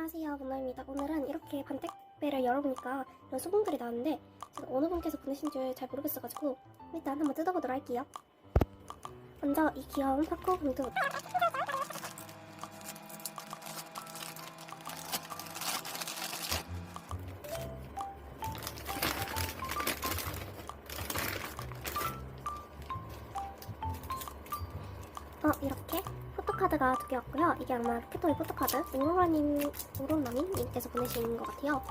안녕하세요 문나입니다. 오늘은 이렇게 반택배를 열어보니까 이런 수분들이 나왔는데 제가 어느 분께서 보내신 줄 잘 모르겠어가지고 일단 한번 뜯어보도록 할게요. 먼저 이 귀여운 파코 봉투 어 이렇게 포토카드가 두개 왔고요. 이게 아마 로켓토이 포토카드 오로라님 오로라님께서 보내신 것 같아요.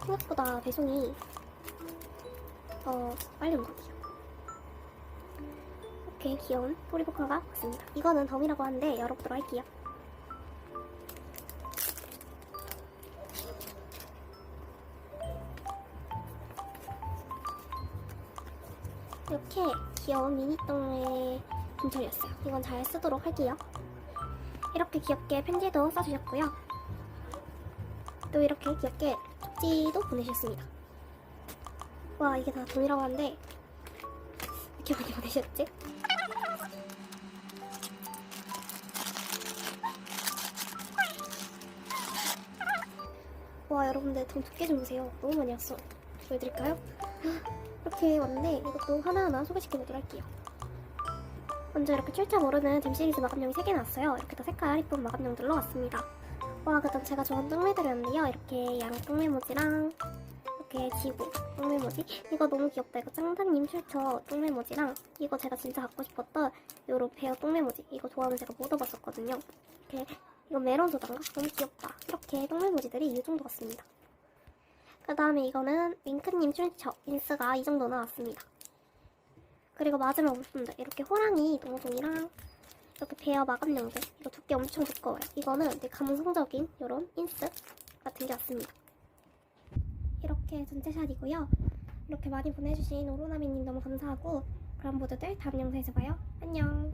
생각보다 배송이 어 빨리 온 것 같아요. 이렇게 귀여운 포리포카가 왔습니다. 이거는 덤이라고 하는데 열어보도록 할게요. 이렇게 귀여운 미니똥의 분철이었어요. 이건 잘 쓰도록 할게요. 이렇게 귀엽게 편지도 써주셨고요. 또 이렇게 귀엽게 쪽지도 보내주셨습니다. 와 이게 다 돈이라고 하는데 이렇게 많이 보내셨지? 와 여러분들 돈 두께 좀 보세요. 너무 많이 왔어. 보여드릴까요? 이렇게 왔는데 이것도 하나하나 소개시켜보도록 할게요. 먼저 이렇게 출처 모르는 dim 시리즈 마감용이 3개 나왔어요. 이렇게 다 색깔 이쁜 마감용들로 왔습니다. 와, 그다음 제가 좋아하는 똥매들이었는데요. 이렇게 양 똥매모지랑 이렇게 지구 똥매모지. 이거 너무 귀엽다. 이거 짱다님 출처 똥매모지랑 이거 제가 진짜 갖고 싶었던 요로 베어 똥매모지. 이거 좋아하면 제가 못 얻어봤었거든요. 이렇게 이거 메론 소다인가? 너무 귀엽다. 이렇게 똥매모지들이 이 정도 같습니다. 그 다음에 이거는 윙크님 출처 인스가 이 정도 나왔습니다. 그리고 마지막 물품들 이렇게 호랑이 동동이랑 이렇게 베어 마감용들 이거 두께 엄청 두꺼워요. 이거는 되게 감성적인 이런 인스 같은 게 왔습니다. 이렇게 전체 샷이고요. 이렇게 많이 보내주신 오로나미님 너무 감사하고 그럼 모두들 다음 영상에서 봐요. 안녕